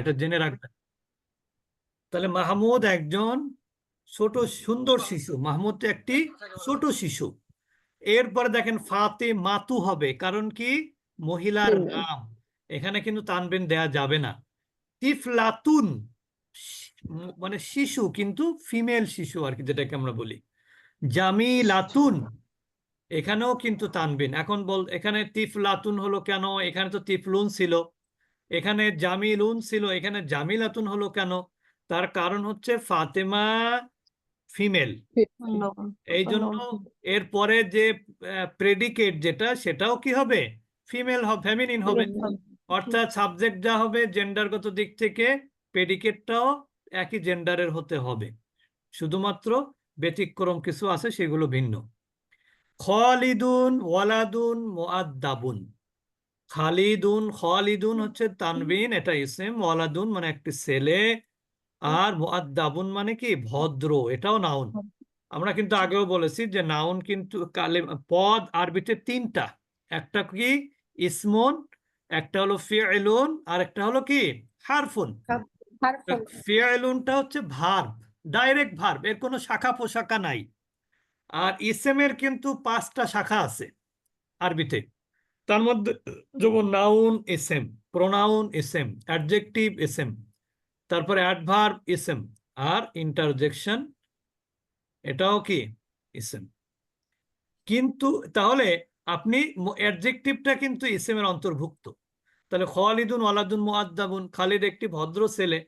এটা জেনে রাখবেন। তাহলে মাহমুদ একজন ছোট সুন্দর শিশু মাহমুদ তো একটি ছোট শিশু। এরপরে দেখেন ফাতে মাতু হবে কারণ কি? মহিলার নাম। এখানে কিন্তু তানবিন দেয়া যাবে না। তিফলাতুন মানে শিশু কিন্তু ফিমেল শিশু আর কি যেটাকে আমরা বলি। জামিলাতুন এখানেও কিন্তু তানবিন। এখন বল এখানে তিফলাতুন হলো কেন? এখানে তো তিফলুন ছিল। এখানে জামিলুন ছিল এখানে জামিলাতুন হলো কেন? তার কারণ হচ্ছে ফাতেমা ফিমেল। এই জন্য এরপরে যে প্রেডিকেট যেটা সেটাও কি হবে? ফিমেল হবে ফেমিনিন হবে। অর্থাৎ সাবজেক্ট যা হবে জেন্ডারগত দিক থেকে প্রেডিকেটটাও একই জেন্ডারের হতে হবে। শুধুমাত্র ব্যতিক্রম কিছু আছে সেগুলো ভিন্ন। খলিদুন ওয়ালাদুন মুআদ্দাবুন। খালিদুন খালিদুন হচ্ছে তানবিন এটা ইসেম ওয়ালাদুন মানে একটি ছেলে আর মুআদ্দাবুন মানে কি? ভদ্র এটাও নাউন। আমরা কিন্তু আগেও বলেছি যে নাউন কিন্তু কালে পদ আরবিতে তিনটা। একটা কি? ইসমুন একটা হলো ফিআলুন আর একটা হলো কি? হারফুন। ফিআলুনটা হচ্ছে ভার্ব ডাইরেক্ট ভার্ব এর কোনো শাখা পোশাখা নাই। আর ইসেমের কিন্তু পাঁচটা শাখা আছে আরবিতে। তার মধ্যে যেমন নাউন ইসেম প্রোনাউন ইসেম অ্যাডজেক্টিভ ইসেম তারপরে অ্যাডভার্ব ইসেম আর ইন্টারজেকশন এটাও কি? ইসেম কিন্তু তাহলে আপনি অ্যাডজেক্টিভটা কিন্তু এর অন্তর্ভুক্ত। তাহলে খালিদুন ওয়ালাদুন মুআদ্দাবুন খালিদ একটি ভদ্র ছেলে।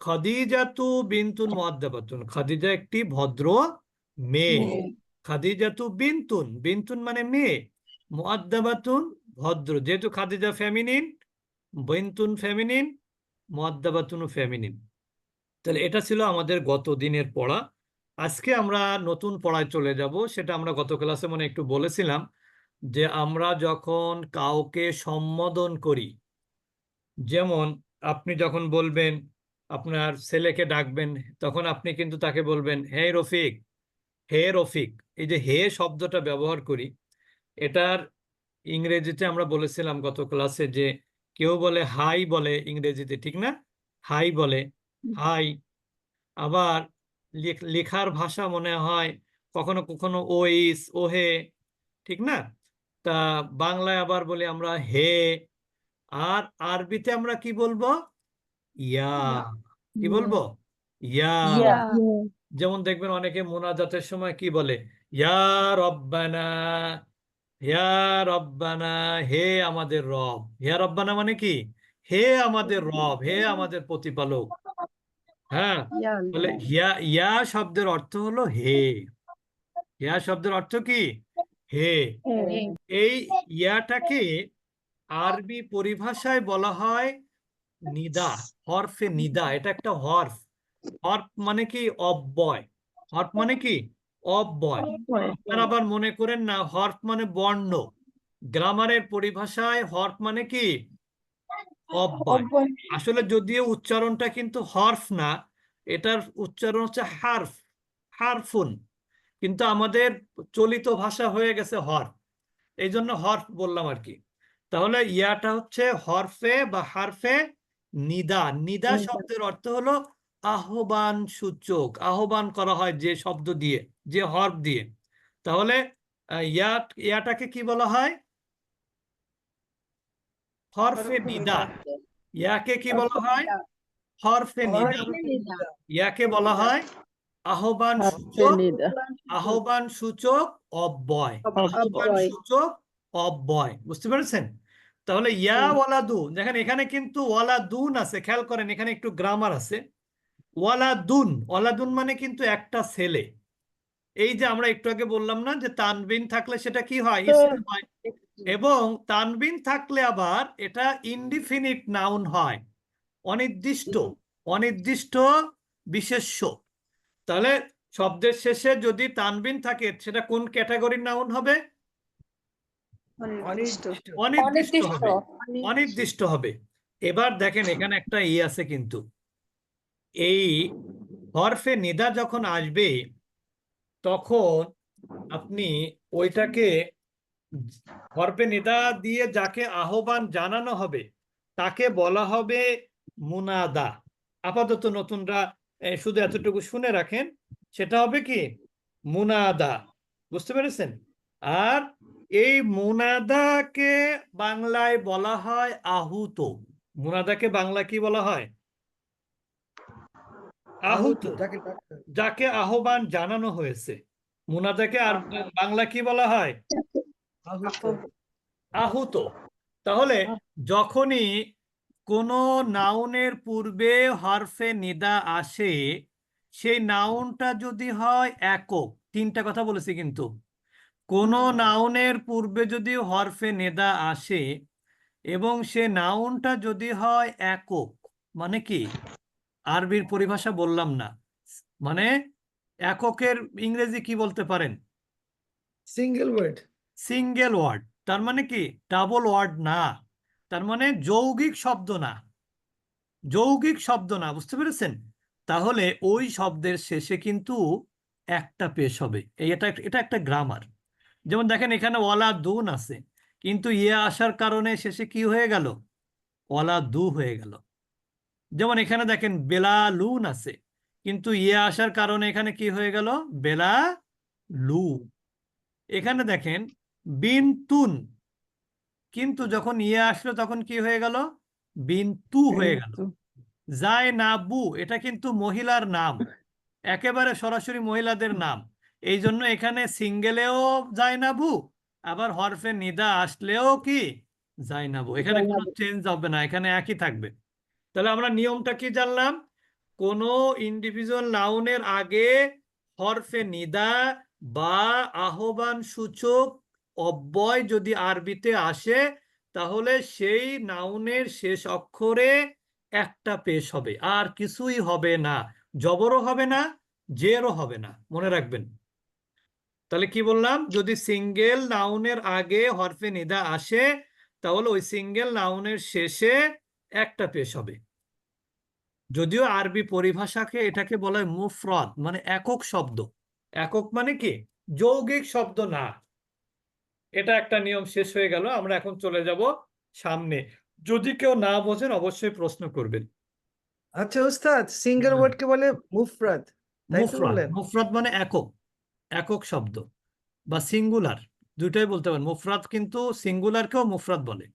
খাদিজাতু বিনতুন মুআদ্দাবাতুন খাদিজা একটি ভদ্র মেয়ে। খাদিজাতু বিনতুন। বিনতুন মানে মেয়ে। মুআদ্দাবাতুন ভদ্র, যেহেতু খাদিজা ফেমিনিন বিনতুন ফেমিনিন, মুআদ্দাবাতুন ফেমিনিন। তাহলে এটা ছিল আমাদের গত দিনের পড়া। আজকে আমরা নতুন পড়ায় চলে যাব। সেটা আমরা গত ক্লাসে মনে একটু বলেছিলাম যে আমরা যখন কাউকে সম্বোধন করি, যেমন আপনি যখন বলবেন, আপনার ছেলেকে ডাকবেন, তখন আপনি কিন্তু তাকে বলবেন, হে রফিক হে রফিক। এই যে হে শব্দটা ব্যবহার করি এটার ইংরেজিতে আমরা বলেছিলাম গত ক্লাসে যে কেউ বলে হাই বলে ইংরেজিতে ঠিক না? হাই বলে হাই। আবার লেখার ভাষা মনে হয় কখনো কখনো ওইস ওহে ঠিক না? তা বাংলায় আবার বলি আমরা হে। আর আরবিতে আমরা কি বলব? ইয়া। কি বলব? ইয়া। যেমন দেখবেন অনেকে মোনাজাতের সময় কি বলে? ইয়া রব্বানা। ইয়া রব্বানা হে আমাদের রব। ইয়া রব্বানা মানে কি? হে আমাদের রব হে আমাদের প্রতিপালক। হ্যাঁ? বলে ইয়া ইয়া শব্দের অর্থ হলো হে। ইয়া শব্দের অর্থ কি? হে। এই ইয়াটাকে আরবি পরিভাষায় বলা হয় নিদা হরফে নিদা। এটা একটা হরফ। হরফ মানে কি? অব্যয়। হরফ মানে কি? অব্যয় আপনারা আবার মনে করেন না হরফ মানে বর্ণ। গ্রামারের পরিভাষায় হরফ মানে কি? অব্যয় আসলে যদিও উচ্চারণটা কিন্তু হরফ না এটার উচ্চারণ হচ্ছে হারফ হারফুন। কিন্তু আমাদের চলিত ভাষা হয়ে গেছে হরফ। এই জন্য হরফ বললাম আর কি। তাহলে ইয়াটা হচ্ছে হরফে বা হারফে নিদা নিদা। শব্দের অর্থ হলো আহ্বান সূচক আহ্বান করা হয় যে শব্দ দিয়ে যে হরফ দিয়ে। তাহলে ইয়াটাকে কি বলা হয়? হরফে নিদা ইয়াকে কি বলা হয়? হরফে নিদা ইয়াকে বলা হয় আহ্বান সূচক আহ্বান সূচক অব্যয়। আহ্বান সূচক অব্যয়। বুঝতে পেরেছেন? তাহলে ইয়া। ওয়ালাদু। দেখেন এখানে কিন্তু ওয়ালাদুন আছে। খেয়াল করেন এখানে একটু গ্রামার আছে। ওয়ালাদুন ওয়ালাদুন মানে কিন্তু একটা ছেলে। এই যে আমরা একটু আগে বললাম না যে তানবিন থাকলে সেটা কি হয়? হয়। এবং তানবিন থাকলে আবার এটা ইনডিফিনিট নাউন হয়। অনির্দিষ্ট অনির্দিষ্ট বিশেষ্য। তাহলে শব্দের শেষে যদি তানবিন থাকে সেটা কোন ক্যাটাগরির নাউন হবে? অনির্দিষ্ট হবে। অনির্দিষ্ট হবে। এবার দেখেন এখানে একটা ই আছে কিন্তু। এই হরফে নিদা যখন আসবে, তখন আপনি ওইটাকে হরফে নিদা দিয়ে যাকে আহ্বান জানানো হবে, তাকে বলা হবে মুনাদা। আপাতত নতুনরা শুধু এতটুকু শুনে রাখেন, সেটা হবে কি? মুনাদা। বুঝতে পেরেছেন? আর এই মুনাদাকে বাংলায় বলা হয় আহুত। মুনাদাকে বাংলা কি বলা হয়? আহুত যাকে আহ্বান জানানো হয়েছে। মুনাদাকে আর বাংলা কি বলা হয়? আহুত। আহুত। তাহলে যখনই কোনো নাউনের পূর্বে হরফে নিদা আসে সেই নাউনটা যদি হয় একক তিনটা কথা বলেছি কিন্তু। কোন নাউনের পূর্বে যদি হরফে নেদা আসে এবং সে নাউনটা যদি হয় একক মানে কি? আরবির পরিভাষা বললাম না। মানে এককের ইংরেজি কি বলতে পারেন? সিঙ্গেল ওয়ার্ড সিঙ্গেল ওয়ার্ড তার মানে কি? ডাবল ওয়ার্ড না। তার মানে যৌগিক শব্দ না। যৌগিক শব্দ না বুঝতে পেরেছেন? তাহলে ওই শব্দের শেষে কিন্তু একটা পেশ হবে। এই এটা এটা একটা গ্রামার যেমন দেখেন এখানে ওয়ালা দুন আছে। কিন্তু ইয়ে আসার কারণে শেষে কি হয়ে গেল? ওয়ালা দু হয়ে গেল। যেমন এখানে দেখেন বেলা লুন আছে কিন্তু ইয়ে আসার কারণে এখানে কি হয়ে গেল? বেলা লু এখানে দেখেন বিনতুন কিন্তু যখন ইয়ে আসলো তখন কি হয়ে গেল? বিনতু হয়ে গেল। যায় নাবু এটা কিন্তু মহিলার নাম একেবারে সরাসরি মহিলাদের নাম। এই জন্য এখানে সিঙ্গেলেও যায় নাবু আবার হরফে নিদা আসলেও কি? যায় নাবু এখানে কোনো চেঞ্জ হবে না এখানে একই থাকবে। তাহলে আমরা নিয়মটা কি জানলাম? কোন ইন্ডিভিজুয়াল নাউনের আগে হরফে নিদা বা আহ্বান সূচক অব্যয় যদি আরবিতে আসে, তাহলে সেই নাউনের শেষ অক্ষরে একটা পেশ হবে। আর কিছুই হবে না। জবরও হবে না, জেরও হবে না। মনে রাখবেন। তাহলে কি বললাম? যদি সিঙ্গেল নাউনের আগে হরফে নিদা আসে, তাহলে ওই সিঙ্গেল নাউনের শেষে একটা পেশ হবে। যদিও আরবি পরিভাষাকে এটাকে বলা হয় মুফরদ মানে একক শব্দ। একক মানে কি? যৌগিক শব্দ না। এটা একটা নিয়ম শেষ হয়ে গেল আমরা এখন চলে যাব সামনে। যদি কেউ না বোঝেন অবশ্যই প্রশ্ন করবেন। আচ্ছা উস্তাদ সিঙ্গেল। ওয়ার্ডকে বলে মুফরাদ মুফরাদ মুফরাদ মানে একক একক শব্দ বা সিঙ্গুলার দুইটাই বলতে পারেন। মুফরাদ কিন্তু সিঙ্গুলারকেও মুফরাদ বলে।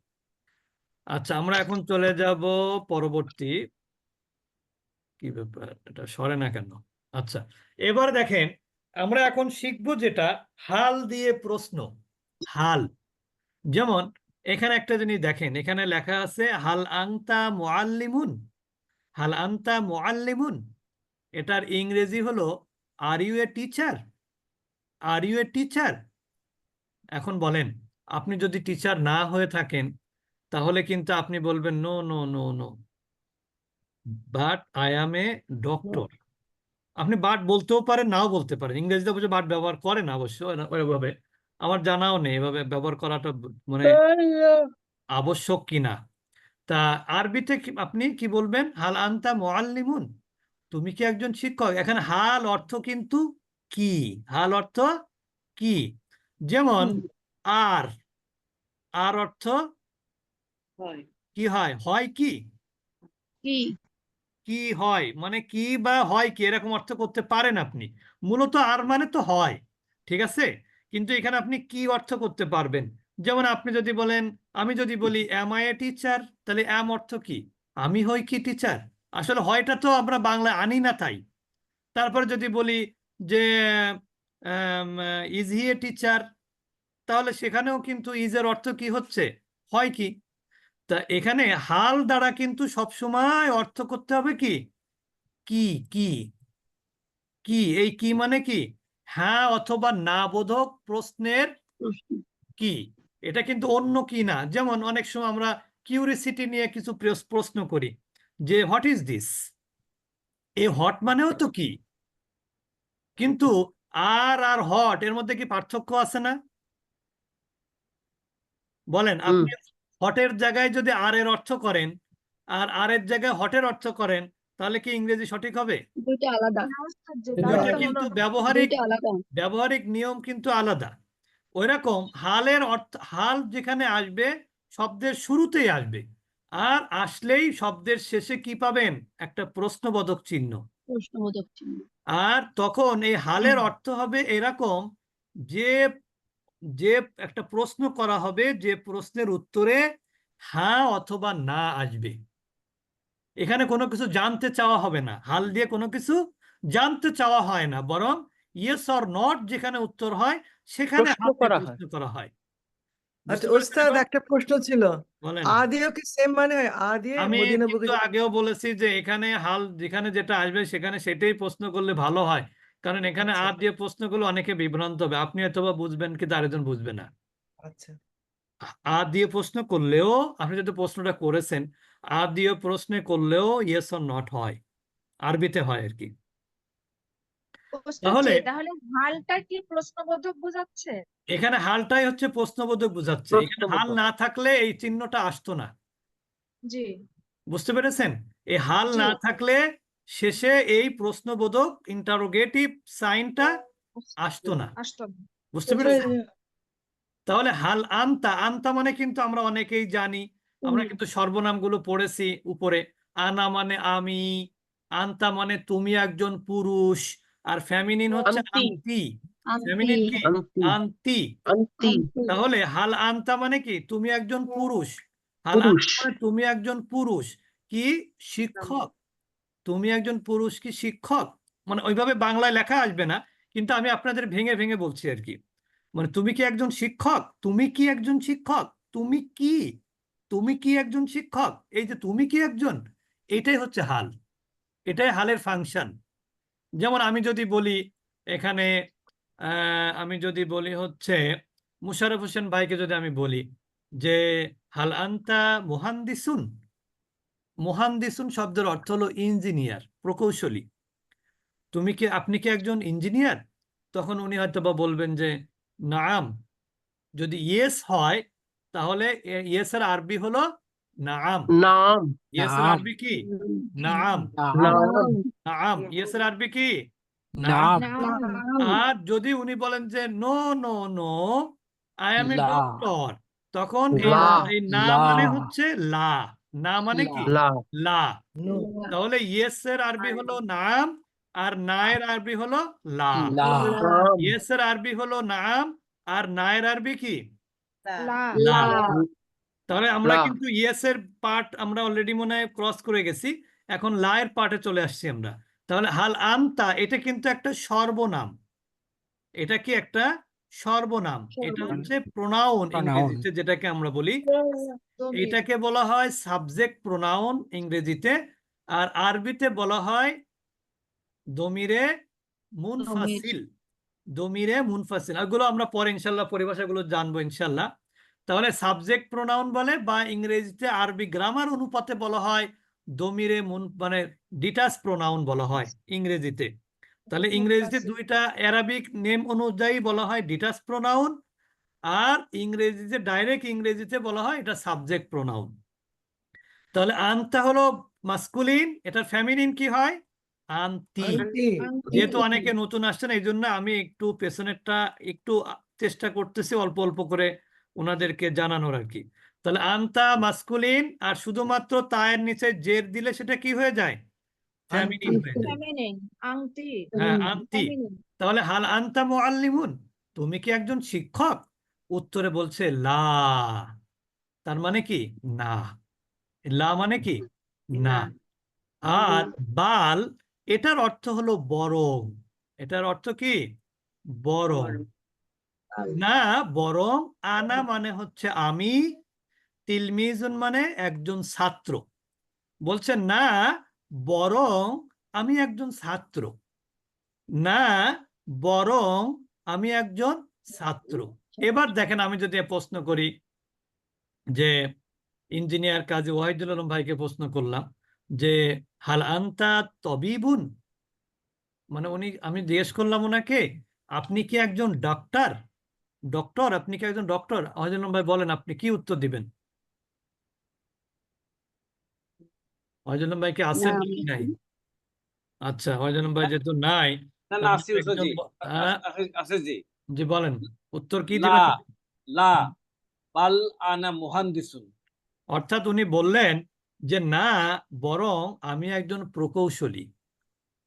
আচ্ছা আমরা এখন চলে যাব পরবর্তী। কি ব্যাপার? এটা সরে না কেন? আচ্ছা এবার দেখেন, আমরা এখন শিখব যেটা হাল দিয়ে প্রশ্ন। হাল। যেমন, এখানে একটা জিনিস দেখেন, এখানে লেখা আছে, হাল আংতা মুআল্লিমুন। হাল আনতা মুআল্লিমুন। এটার ইংরেজি হলো, are you a teacher? Are you a teacher? এখন বলেন, আপনি যদি টিচার না হয়ে থাকেন, তাহলে কিন্তু আপনি বলবেন, no no no no. But I am a doctor আপনি বাট বলতেও পারেন নাও বলতে পারেন। ইংরেজিতে অবশ্য বাট ব্যবহার করে না অবশ্য ওইভাবে আমার জানাও নেই এভাবে ব্যবহার করাটা মানে আবশ্যক কিনা। তা আরবিতে আপনি কি বলবেন? হাল আনতা মুআল্লিমুন? তুমি কি একজন শিক্ষক? এখানে হাল অর্থ কিন্তু কি? হাল অর্থ কি? যেমন আর আর অর্থ কি হয়? হয় কি? কি হয়? মানে কি বা হয় কি? এরকম অর্থ করতে পারেন আপনি। মূলত আর মানে তো হয়, ঠিক আছে? কিন্তু এখানে আপনি কি অর্থ করতে পারবেন? যেমন আপনি যদি বলেন, আমি যদি বলি এম আই এ টিচার তাহলে এম অর্থ কি? আমি হই কি টিচার আসলে হয়টা তো আমরা বাংলায় আনি না তাই। তারপরে যদি বলি যে ইজ হি এ টিচার তাহলে সেখানেও কিন্তু ইজের অর্থ কি হচ্ছে? হয় কি? তা এখানে হাল দ্বারা কিন্তু সবসময় অর্থ করতে হবে কি? কি কি? কি? এই কি মানে কি? হ্যাঁ অথবা না বোধক প্রশ্নের কি? এটা কিন্তু অন্য কি না? যেমন অনেক সময় আমরা কিউরিসিটি নিয়ে কিছু প্রশ্ন করি যে what is this a hot মানেও তো কি? কিন্তু আর আর হট এর মধ্যে কি পার্থক্য আছে না? বলেন আপনি হটের জায়গায় যদি আর এর অর্থ করেন আর আর এর জায়গায় হটের অর্থ করেন তাহলে কি ইংরেজি সঠিক হবে? আলাদা। কিন্তু ব্যবহারিক ব্যবহারিক নিয়ম কিন্তু আলাদা। ওইরকম হালের অর্থ হাল যেখানে আসবে শব্দের শুরুতেই আসবে। আর আসলেই শব্দের শেষে কি পাবেন? একটা প্রশ্নবোধক চিহ্ন। প্রশ্নবোধক চিহ্ন। আর তখন এই হালের অর্থ হবে এরকম যে যে একটা প্রশ্ন করা হবে যে প্রশ্নের উত্তরে হ্যাঁ অথবা না আসবে। এখানে কোনো কিছু জানতে চাওয়া হবে না। হাল দিয়ে কোনো কিছু জানতে চাওয়া হয় না বরং ইয়েস অর নট যেখানে উত্তর হয় সেখানে প্রশ্ন করা হয়। আচ্ছা ওস্তাদ একটা প্রশ্ন ছিল। আ দিয়েও কি সেম মানে? হয় আ দিয়ে আমি আগেও বলেছি যে এখানে হাল যেখানে যেটা আসবে সেখানে সেটাই প্রশ্ন করলে ভালো হয়। কারণ এখানে আচ্ছা। আর দিয়ে প্রশ্ন করলে অনেকে বিভ্রান্ত হবে। আপনি হয়তোবা বুঝবেন কিন্তু আরেকজন বুঝবে না। আচ্ছা। আ দিয়ে প্রশ্ন করলেও আপনি যদি প্রশ্নটা করেছেন আ দিয়ে প্রশ্ন করলেও ইয়েস অর নট হয়। আরবিতে হয় আর কি তাহলে- তাহলে হালটা কি প্রশ্নবোধক বোঝাচ্ছে? এখানে হালটাই হচ্ছে প্রশ্নবোধক বোঝাচ্ছে। এখানে হাল না থাকলে এই চিহ্নটা আসতো না। জি। বুঝতে পেরেছেন? এই হাল না থাকলে শেষে এই প্রশ্নবোধক ইন্টারোগেটিভ সাইনটা আসতো না। বুঝতে পেরেছেন? তাহলে হাল আনতা আনতা মানে কিন্তু আমরা অনেকেই জানি আমরা। কিন্তু সর্বনামগুলো পড়েছি উপরে। আনা মানে আমি আনতা মানে তুমি একজন পুরুষ আর ফ্যামিনিন হচ্ছে আন্তি। ফ্যামিনিন কি? আন্তি। আন্তি। আন্তি। তাহলে হাল আনতা মানে কি? তুমি একজন পুরুষ। হাল আনতা মানে তুমি একজন পুরুষ। কি? শিক্ষক। তুমি একজন পুরুষ কি শিক্ষক? মানে ওইভাবে বাংলায় লেখা আসবে না, কিন্তু আমি আপনাদের ভেঙে ভেঙে বলছি আর কি। মানে তুমি কি একজন শিক্ষক? তুমি কি একজন শিক্ষক? তুমি কি? তুমি কি একজন শিক্ষক? এই যে তুমি কি একজন, এটাই হচ্ছে হাল। এটাই হালের ফাংশন। যেমন আমি যদি বলি এখানে আমি যদি বলি হচ্ছে মুশারফ হোসেন ভাইকে যদি আমি বলি যে, হাল আন্তা মুহান্দিসুন? মুহান্দিসুন শব্দের অর্থ হলো ইঞ্জিনিয়ার প্রকৌশলী। তুমি কি আপনি কি একজন ইঞ্জিনিয়ার? তখন উনি হয়তো বা বলবেন যে নাম যদি ইয়েস হয় তাহলে ইয়েস এর আরবি হলো নাম। নাম। ইয়েস এর আরবি কি? নাম। নাম। ইয়েস এর আরবি কি? নাম। আর যদি উনি বলেন যে no no no I am a doctor তখন এই না মানে হচ্ছে লা। না মানে কি? লা। লা। তাহলে ইয়েস এর আরবি হলো নাম আর না এর আরবি হলো লা। ইয়েস এর আরবি হলো নাম আর না এর আরবি কি? লা। তাহলে আমরা কিন্তু ইয়েস এর পার্ট আমরা অলরেডি মনে হয় ক্রস করে গেছি। এখন লা এর পার্টে চলে আসছি আমরা। তাহলে হাল আনতা এটা কিন্তু একটা সর্বনাম। এটা কি একটা সর্বনাম। এটা হচ্ছে প্রোনাউন. ইংরেজিতে যেটাকে আমরা বলি। এটাকে বলা হয় সাবজেক্ট প্রোনাউন ইংরেজিতে। আর আরবিতে বলা হয় দমিরে মুনফাসিল। দমিরে। মুনফাসিল। এগুলো আমরা পরে ইনশাল্লাহ পরিভাষাগুলো জানব ইনশাল্লাহ। তাহলে সাবজেক্ট প্রোনাউন বলে বা ইংরেজিতে আরবি গ্রামার অনুপাতে বলা হয় দমিরে মুন মানে ডিটাস প্রোনাউন বলা হয় ইংরেজিতে। তাহলে ইংরেজিতে দুইটা অ্যারাবিক নেম অনুযায়ী বলা হয় ডিটাস প্রোনাউন আর ইংরেজিতে ডাইরেক্ট ইংরেজিতে বলা হয় এটা সাবজেক্ট প্রোনাউন তাহলে আনতা হলো মাস্কুলিন এটা ফ্যামিলিন কি হয়? আন্তি যেহেতু অনেকে নতুন আসছেন এই জন্য আমি একটু পেছনেরটা একটু চেষ্টা করতেছি অল্প অল্প করে ওনাদেরকে জানানোর আর কি। তাহলে আনতা মাস্কুলিন আর শুধুমাত্র তায়ের নিচে জের দিলে সেটা কি হয়ে যায়? তাহলে হাল আনতা মুআল্লিমুন? তুমি কি একজন শিক্ষক? উত্তরে বলছে লা। তার মানে কি? না। লা মানে কি? না। আর বাল এটার অর্থ হলো বরং। এটার অর্থ কি? বরং। না বরং আনা মানে হচ্ছে আমি তিলমিজুন মানে একজন ছাত্র। বলছে না বরং আমি একজন ছাত্র। না, বরং আমি একজন ছাত্র। এবার দেখেন আমি যদি প্রশ্ন করি যে ইঞ্জিনিয়ার কাজী ওয়াহিদুল আলম ভাইকে প্রশ্ন করলাম যে, হাল আন্তা তবিবুন? মানে উনি, আমি জিজ্ঞেস করলাম ওনাকে, আপনি কি একজন ডক্টর ডক্টর, আপনি কি একজন ডক্টর? ওয়াহিদুল আলম ভাই বলেন, আপনি কি উত্তর দিবেন? ওয়াহিদুল ভাই কি আছেন নাকি নাই? আচ্ছা ওয়াহিদুল ভাই যেহেতু নাই না না আসি একজন জি। হ্যাঁ? বলেন। উত্তর কি লা দিবেন? লা বাল আনা মুহান্দিসুন। অর্থাৎ উনি বললেন যে না বরং আমি একজন প্রকৌশলী।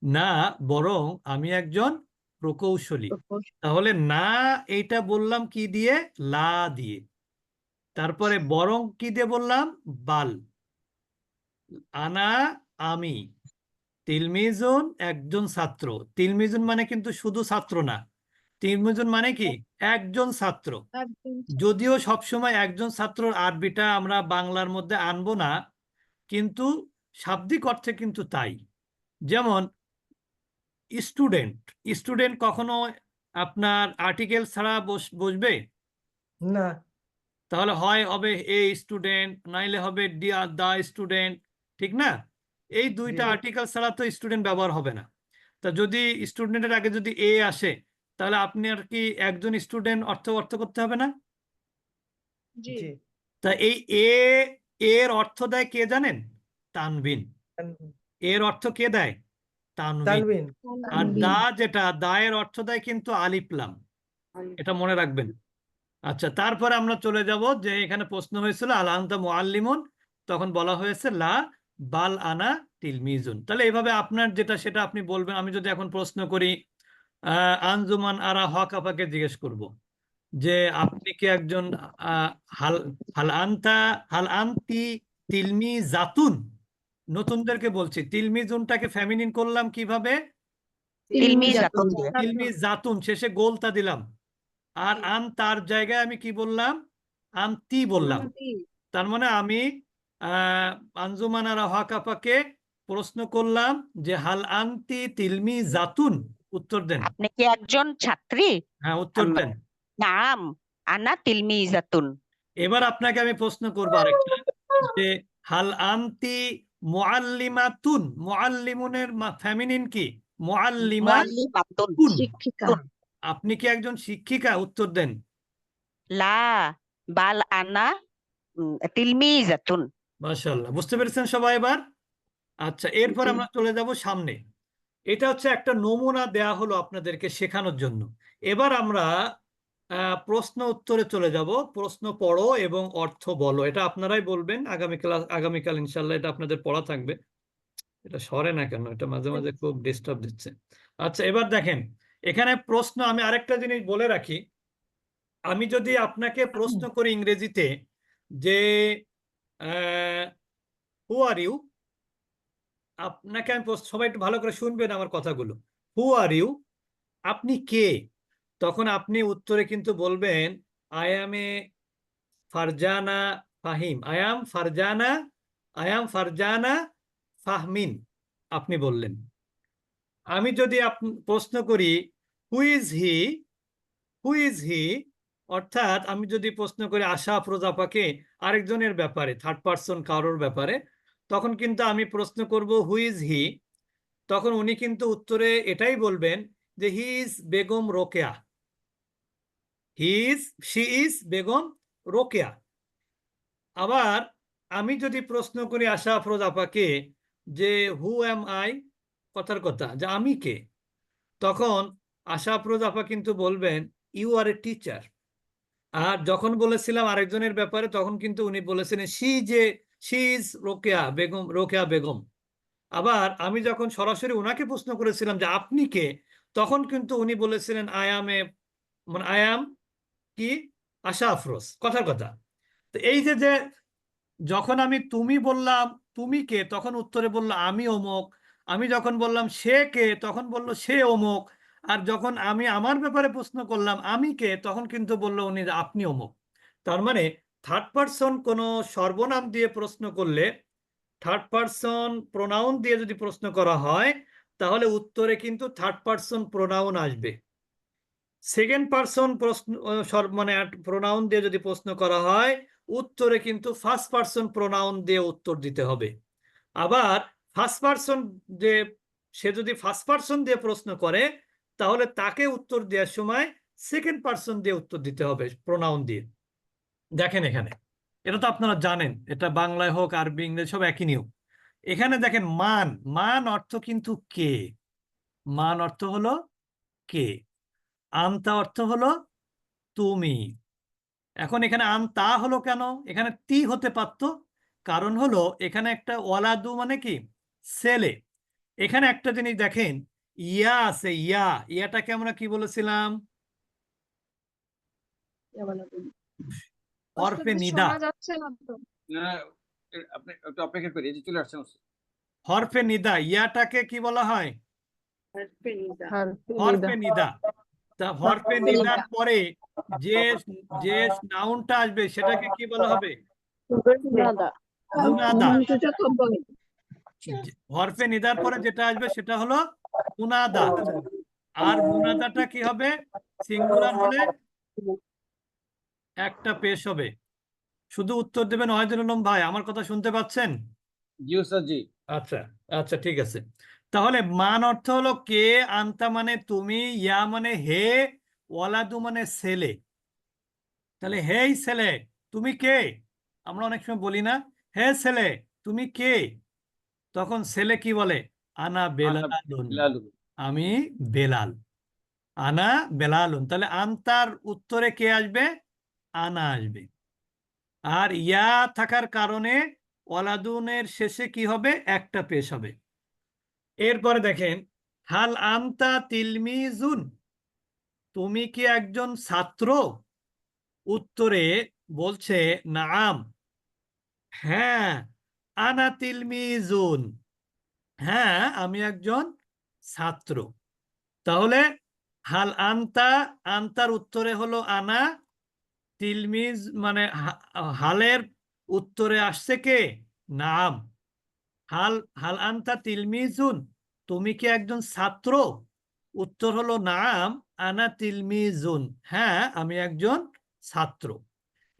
না বরং আমি একজন প্রকৌশলী। তাহলে না এইটা বললাম কি দিয়ে? লা দিয়ে। তারপরে বরং কি দিয়ে বললাম? বাল। আনা আমি। তিলমিজুন একজন ছাত্র। তিলমিজুন মানে কিন্তু শুধু ছাত্র না। তিলমিজুন মানে কি? একজন ছাত্র। যদিও সবসময় একজন ছাত্রর আরবিটা আমরা বাংলার মধ্যে আনব না কিন্তু শাব্দিক অর্থে কিন্তু তাই। যেমন স্টুডেন্ট স্টুডেন্ট কখনো আপনার আর্টিকেল ছাড়া বস বসবে? না। তাহলে হয় হবে এ স্টুডেন্ট নাইলে হবে দা স্টুডেন্ট ঠিক না? এই দুইটা। আর্টিকেল ছাড়া তো স্টুডেন্ট ব্যবহার হবে না। তা যদি স্টুডেন্টের আগে যদি এ আসে তাহলে আপনি আর কি একজন স্টুডেন্ট অর্থ অর্থ করতে হবে না? জি। জি। তা এই এ এর অর্থ দেয় কে জানেন? তানবিন। এর অর্থ কে দেয়? তানবিন। আর দা যেটা দায়ের অর্থ দেয় কিন্তু আলিফলাম এটা মনে রাখবেন। আচ্ছা তারপরে আমরা চলে যাব যে এখানে প্রশ্ন হয়েছিল আল আনতা মুআল্লিমুন? তখন বলা হয়েছে লা বাল আনা তিলমিজুন তাহলে এইভাবে আপনার যেটা সেটা আপনি বলবেন আমি যদি এখন প্রশ্ন করি আহ, আঞ্জুমান আরা হক আপাকে জিজ্ঞেস করব যে আপনি কি একজন হাল হাল আনতা হাল আনতি তিলমি জাতুন? নতুনদেরকে বলছি তিলমিজুনটাকে ফেমিনিন করলাম কীভাবে? তিলমি জাতুন। দিয়ে। তিলমি জাতুন শেষে গোলতা দিলাম। আর আন তার জায়গায় আমি কি বললাম? আন্তি বললাম। তার মানে আমি আহ আঞ্জুমান আরা হক প্রশ্ন করলাম যে হাল আন্তি তিলমি জাতুন? উত্তর দেন। আপনি কি একজন ছাত্রী? হ্যাঁ উত্তর দেন। নাম আনা তিলমিজাতুন এবার আপনাকে আমি প্রশ্ন করব আরেকটা যে হাল আন্তি মুআল্লিমাতুন? মুআল্লিমুনের ফেমিনিন কি? মুআল্লিমা মুআল্লিমাতুন শিক্ষিকা। আপনি কি একজন শিক্ষিকা? উত্তর দেন। লা বাল আনা তিলমিজাতুন মাশাআল্লাহ। বুঝতে পেরেছেন সবাই এবার? আচ্ছা এরপর আমরা চলে যাব সামনে। এটা হচ্ছে একটা নমুনা দেয়া হলো আপনাদেরকে শেখানোর জন্য। এবার আমরা প্রশ্ন উত্তরে চলে যাব। প্রশ্ন পড়ো এবং অর্থ বলো। এটা আপনারাই বলবেন। আগামী ক্লাস আগামীকাল ইনশাল্লাহ এটা আপনাদের পড়া থাকবে। এটা সরে না কেন? এটা মাঝে মাঝে খুব ডিস্টার্ব দিচ্ছে। আচ্ছা এবার দেখেন এখানে প্রশ্ন আমি আরেকটা জিনিস বলে রাখি। আমি যদি আপনাকে প্রশ্ন করি ইংরেজিতে যে হু আর ইউ আপনাকে আমি সবাই একটু ভালো করে শুনবেন আমার কথাগুলো। হু আর ইউ আপনি কে? তখন আপনি উত্তরে কিন্তু বলবেন I am a Farzana Fahim I am Farzana I am Farzana Fahmin আপনি বললেন। আমি যদি প্রশ্ন করি who is he who is he অর্থাৎ আমি যদি প্রশ্ন করি আশা আফরোজাপাকে আরেকজনের ব্যাপারে থার্ড পার্সন কারোর ব্যাপারে, তখন কিন্তু আমি প্রশ্ন করব হু ইজ হি তখন উনি কিন্তু উত্তরে এটাই বলবেন যে he is Begum Rokeya. He is she is Begum Rokeya. আবার আমি যদি প্রশ্ন করি আশা আফরোজ আপাকে যে হু অ্যাম আই কথার কথা, যে, আমি কে? তখন আশা আফরোজ আপা কিন্তু বলবেন ইউ আর এ টিচার আর যখন বলেছিলাম আরেকজনের ব্যাপারে, তখন কিন্তু উনি বলেছিলেন, সি যে, সি ইজ রোকেয়া বেগম রোকেয়া বেগম। আবার আমি যখন সরাসরি ওনাকে প্রশ্ন করেছিলাম যে, আপনি কে? তখন কিন্তু উনি বলেছিলেন এ মানে আই অ্যাম কি? আশা আফরোজ কথার কথা। তো এই যে যে যখন আমি তুমি বললাম, তুমি কে? তখন উত্তরে বলল, আমি অমুক। আমি যখন বললাম, সে কে? তখন বলল, সে অমুক। আর যখন আমি আমার ব্যাপারে প্রশ্ন করলাম আমি কে তখন কিন্তু বলল উনি আপনি অমুক। তার মানে থার্ড পার্সন কোনো সর্বনাম দিয়ে প্রশ্ন করলে থার্ড পার্সন প্রোনাউন দিয়ে যদি প্রশ্ন করা হয়, তাহলে উত্তরে কিন্তু থার্ড পার্সন প্রোনাউন আসবে। সেকেন্ড পার্সন প্রশ্ন মানে প্রোনাউন দিয়ে যদি প্রশ্ন করা হয়, উত্তরে কিন্তু ফার্স্ট পার্সন প্রোনাউন দিয়ে উত্তর দিতে হবে। আবার ফার্স্ট পার্সন যে, সে যদি ফার্স্ট পার্সন দিয়ে প্রশ্ন করে তাহলে তাকে উত্তর দেওয়ার সময় সেকেন্ড পার্সন দিয়ে উত্তর দিতে হবে প্রোনাউন দিয়ে। দেখেন এখানে, এটা তো আপনারা জানেন, এটা বাংলায় হোক, আরবি, ইংরেজি, সব একই নিয়ম। এখানে দেখেন মান মান অর্থ কিন্তু কে? মান অর্থ হলো কে? আনতা অর্থ হলো তুমি। এখন এখানে আনতা হলো কেন? এখানে তি হতে পারতো, কারণ হলো এখানে একটা ওয়ালাদু মানে কি? ছেলে। এখানে একটা জিনিস দেখেন ইয়া আছে ইয়া। ইয়াটাকে আমরা কি বলেছিলাম? হরফে নিদা। শোনা যাচ্ছে না তো। না এ- আপনি একটু অপেক্ষা করি চলে আসছেন হরফে নিদা ইয়াটাকে কি বলা হ্যাঁ, হরফে নিদা। তা হরফে নিদার পরে যে যে নাউনটা আসবে সেটাকে কি বলা হবে? হরফে নিদার পরে যেটা আসবে সেটা হলো মুনাদা আর মুনাদাটা কি হবে? সিঙ্গুলার হলে একটা পেশ হবে। শুধু উত্তর দেবেন ওয়াহিদুল আলম ভাই আমার কথা শুনতে পাচ্ছেন? জি স্যার জি। আচ্ছা আচ্ছা ঠিক আছে। তাহলে মান অর্থ হলো কে আনতা মানে তুমি ইয়া মানে হে ওয়ালাদু মানে ছেলে। তাহলে হেই ছেলে তুমি কে? আমরা অনেক সময় বলি না হে ছেলে তুমি কে? তখন ছেলে কি বলে? আনা বেলালুন। লালু আমি বেলাল। আনা বেলালুন। তাহলে আনতার উত্তরে কে আসবে? আনা আসবে। আর ইয়া থাকার কারণে ওয়ালাদুনের শেষে কি হবে? একটা পেশ হবে। এরপরে দেখেন হাল আনতা তিলমিজুন। তুমি কি একজন ছাত্র? উত্তরে বলছে নাম। হ্যাঁ আনা তিলমিজুন। হ্যাঁ আমি একজন ছাত্র। তাহলে হাল আনতা, আনতার উত্তরে হলো আনা তিলমিজ মানে হালের উত্তরে আসছে কে? নাম। হাল হাল আনতা তিলমিজুন তুমি কি একজন ছাত্র? উত্তর হলো নাম, আনা তিলমিজুন হ্যাঁ আমি একজন ছাত্র।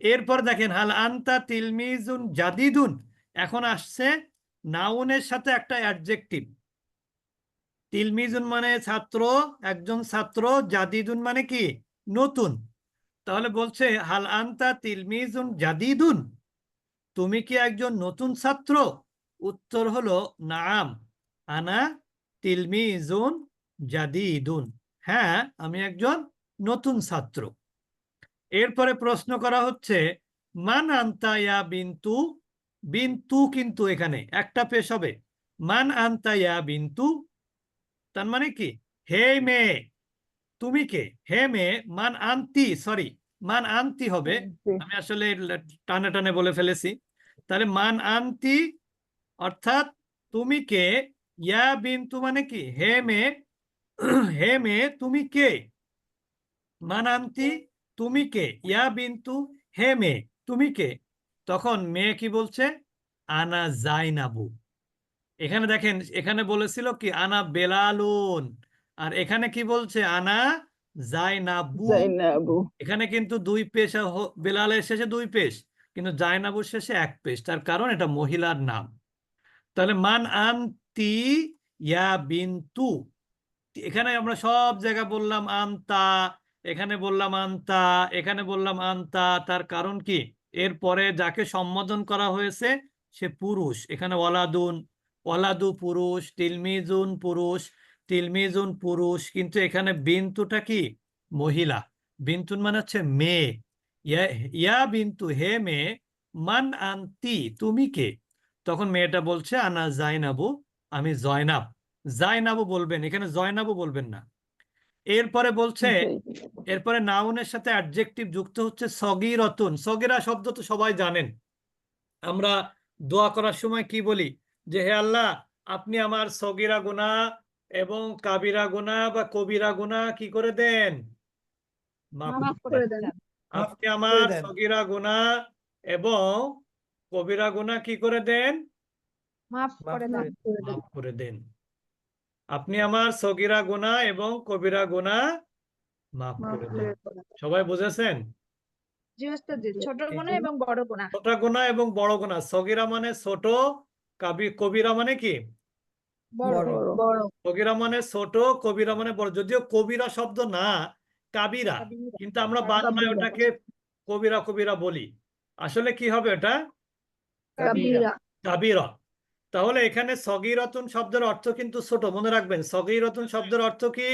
এরপর দেখেন, হাল আনতা তিলমিজুন জাদিদুন, এখন আসছে নাউনের সাথে একটা অ্যাডজেক্টিভ। তিলমিজুন মানে ছাত্র, একজন ছাত্র, জাদিদুন মানে কি? নতুন। তাহলে বলছে, হাল আনতা তিলমিজুন জাদিদুন? তুমি কি একজন নতুন ছাত্র? উত্তর হলো, নাম। আনা তিলমিজুন জাদিদুন। হ্যাঁ আমি একজন নতুন ছাত্র। এরপরে প্রশ্ন করা হচ্ছে, মান আনতা ইয়া বিন্তু বিন্তু কিন্তু এখানে একটা পেশ হবে। মান আনতা ইয়া বিন্তু তার মানে কি? হে মেয়ে তুমি কে? হে মেয়ে মান আনতি সরি মান আনতি হবে। আমি আসলে টানে টানে বলে ফেলেছি। তাহলে মান আনতি অর্থাৎ তুমি কে? ইয়া বিন্তু মানে কি? হে মেয়ে হে মেয়ে তুমি কে? মান আনতি তুমি কে? ইয়া বিন্তু হে মেয়ে তুমি কে? তখন মেয়ে কি বলছে? আনা জাইনাবু। এখানে দেখেন এখানে বলেছিল কি? আনা বেলালুন। আর এখানে কি বলছে? আনা জাইনাবু। এখানে কিন্তু দুই পেশ বেলালের শেষে দুই পেশ কিন্তু জাইনাবুর শেষে এক পেশ। তার কারণ এটা মহিলার নাম। তাহলে মান আনতি ইয়া বিন্তু। এখানে আমরা সব জায়গা বললাম আন্তা এখানে বললাম আন্তা এখানে বললাম আন্তা। তার কারণ কি? এরপরে যাকে সম্বোধন করা হয়েছে, সে পুরুষ। এখানে ওয়ালাদুন, ওয়ালাদু পুরুষ, তিলমিজুন পুরুষ তিলমিজুন পুরুষ, কিন্তু এখানে বিন্তুটা কি? মহিলা। বিন্তুন মানে হচ্ছে মেয়ে। ইয়া ইয়া বিন্তু, হে মেয়ে, মান আন্তি, তুমি কে? তখন মেয়েটা বলছে, আনা জাইনাবু, আমি জয়নাব। জাইনাবু বলবেন, এখানে জয়নাবু বলবেন না। এরপরে বলছে এরপরে নাউনের সাথে অ্যাডজেক্টিভ যুক্ত হচ্ছে সগিরতুন সগিরা শব্দ তো সবাই জানেন। আমরা দোয়া করার সময় কি বলি? যে হে আল্লাহ আপনি আমার সগিরা গুনাহ এবং কাবিরা গুনাহ বা কবিরা গুনাহ কি করে দেন? আপনি আমার সগিরা গুনাহ এবং কবিরা গুনাহ কি করে দেন? মাফ করে দেন। আপনি আমার সগিরা গোনা এবং কবিরা গোনা মাফ করে দেন। সবাই বুঝেছেন? ছোট যে- এবং বড় গুণা। ছোট গুনাহ এবং বড় গুনাহ সগিরা মানে ছোট কাবি কবিরা মানে কি? বড় বড়। বড়। সগিরা মানে ছোট কবিরা মানে বড়। যদিও কবিরা শব্দ না কাবিরা কিন্তু আমরা বাংলায় কাবিরা। ওটাকে কবিরা কবিরা বলি। আসলে কি হবে ওটা? কাবিরা। কাবিরা। তাহলে এখানে সগিরতুন শব্দের অর্থ কিন্তু ছোট মনে রাখবেন। সগিরতুন শব্দের অর্থ কি?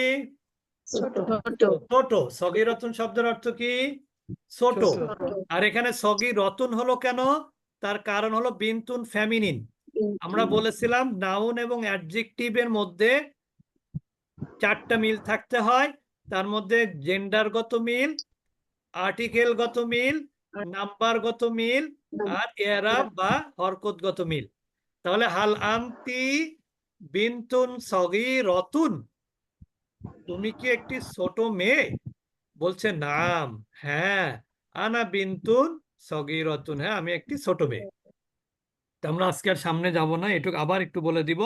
ছোট। ছোট। সগিরতুন শব্দের অর্থ কি? ছোট। আর এখানে সগিরতুন হলো কেন? তার কারণ হলো বিন্তুন ফেমিনিন আমরা বলেছিলাম নাউন এবং অ্যাডজেক্টিভের মধ্যে চারটা মিল থাকতে হয়। তার মধ্যে জেন্ডারগত মিল আর্টিকেলগত মিল নাম্বারগত মিল আর এরাব বা হরকতগত মিল। তাহলে হাল আন্তি বিন্তুন সগীরতুন তুমি কি একটি ছোট মেয়ে? বলছে, নাম হ্যাঁ আনা বিন্তুন সগীরতুন হ্যাঁ আমি একটি ছোট মেয়ে। আমরা আজকে আর সামনে যাব না, এটুকু আবার একটু বলে দিব।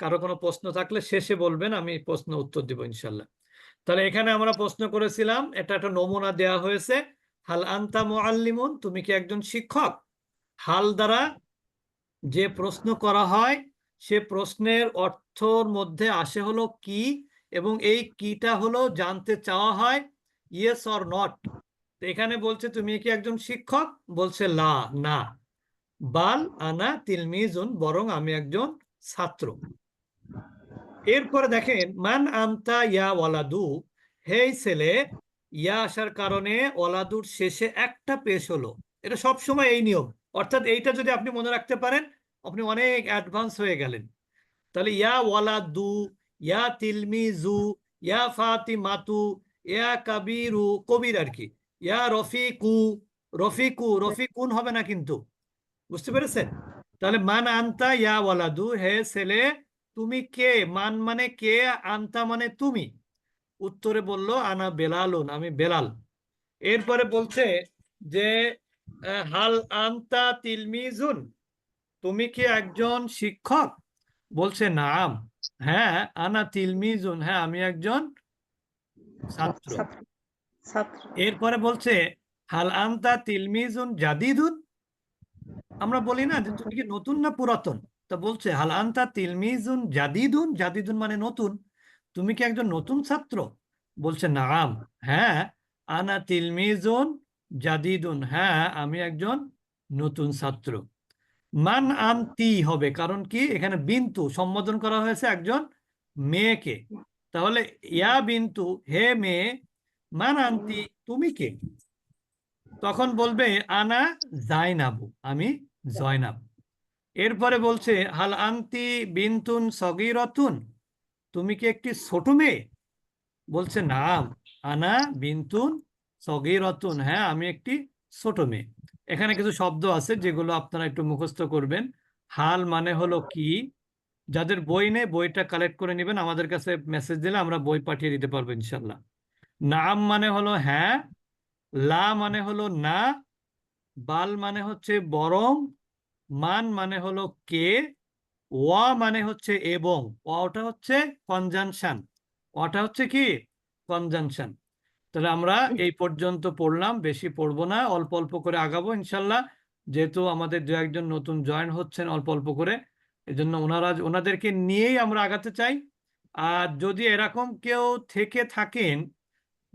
কারও কোনো প্রশ্ন থাকলে শেষে বলবেন, আমি প্রশ্ন উত্তর দিব ইনশাল্লাহ। তাহলে এখানে আমরা প্রশ্ন করেছিলাম, এটা একটা নমুনা দেয়া হয়েছে। হাল আন্তা মুআল্লিমুন, তুমি কি একজন শিক্ষক? হাল দ্বারা যে প্রশ্ন করা হয়, সে প্রশ্নের অর্থর মধ্যে আসে হলো কি এবং এই কিটা হলো জানতে চাওয়া হয় ইয়েস অর নট এখানে বলছে, তুমি কি একজন শিক্ষক? বলছে, লা, না। বাল আনা তিলমিজুন, বরং আমি একজন ছাত্র। এরপরে দেখেন, মান আমতা ইয়া ওয়ালাদু? হেই ছেলে, ইয়া আসার কারণে ওয়ালাদুর শেষে একটা পেশ হলো। এটা সবসময় এই নিয়ম। অর্থাৎ এইটা যদি আপনি মনে রাখতে পারেন, আপনি অনেক অ্যাডভান্স হয়ে গেলেন। তাহলে ইয়া ওয়ালাদু, ইয়া তিলমিজু, ইয়া ফাতিমাতু, ইয়া কাবিরু, কবির আর কি। ইয়া রফিকু রফিকু, রফিকুন হবে না কিন্তু। বুঝতে পেরেছেন? তাহলে মান আনতা ইয়া ওয়ালাদু, হে ছেলে, তুমি কে? মান মানে কে, আনতা মানে তুমি? উত্তরে বলল, আনা বেলালুন, আমি বেলাল। এরপরে বলছে যে হাল আনতা তিলমিজুন? তুমি কি একজন শিক্ষক? বলছে নাম। হ্যাঁ আনা তিলমিজুন। হ্যাঁ আমি একজন ছাত্র। এরপরে বলছে হাল আনতা তিলমিজুন জাদিদুন? আমরা বলি না যে তুমি কি নতুন না পুরাতন? তা বলছে হাল আন্তা তিলমিজুন জাদিদুন? জাদিদুন মানে নতুন। তুমি কি একজন নতুন ছাত্র? বলছে নাম। হ্যাঁ আনা তিলমিজুন জাদিদুন হ্যাঁ আমি একজন নতুন ছাত্র। মান আনতি হবে, কারণ কি? এখানে বিন্তু সম্বোধন করা হয়েছে একজন মেয়েকে। তাহলে ইয়া বিন্তু, হে মেয়ে, মান আনতি তুমি কে? তখন বলবে, আনা জাইনাবু, আমি জয়নাব। এরপরে বলছে, হাল আন্তি বিন্তুন সগীরতুন, তুমি কি একটি ছোট মেয়ে? বলছে নাম আনা বিন্তুন সগীরতুন হ্যাঁ আমি একটি ছোট মেয়ে। এখানে কিছু শব্দ আছে যেগুলো আপনারা একটু মুখস্থ করবেন। হাল মানে হলো কি? যাদের বই নেই, বইটা কালেক্ট করে নেবেন। আমাদের কাছে মেসেজ দিলে আমরা বই পাঠিয়ে দিতে পারব ইনশাল্লাহ নাম মানে হলো হ্যাঁ লা মানে হলো না, বাল মানে হচ্ছে বরং, মান মানে হলো কে, ওয়া মানে হচ্ছে এবং। ওটা হচ্ছে কনজাংশন। ওটা হচ্ছে কি? কনজাংশন। তাহলে আমরা এই পর্যন্ত পড়লাম, বেশি পড়ব না, অল্প অল্প করে আগাবো ইনশাল্লাহ। যেহেতু আমাদের দু একজন নতুন জয়েন হচ্ছেন অল্প অল্প করে, এজন্য ওনারা, ওনাদেরকে নিয়েই আমরা আগাতে চাই। আর যদি এরকম কেউ থেকে থাকেন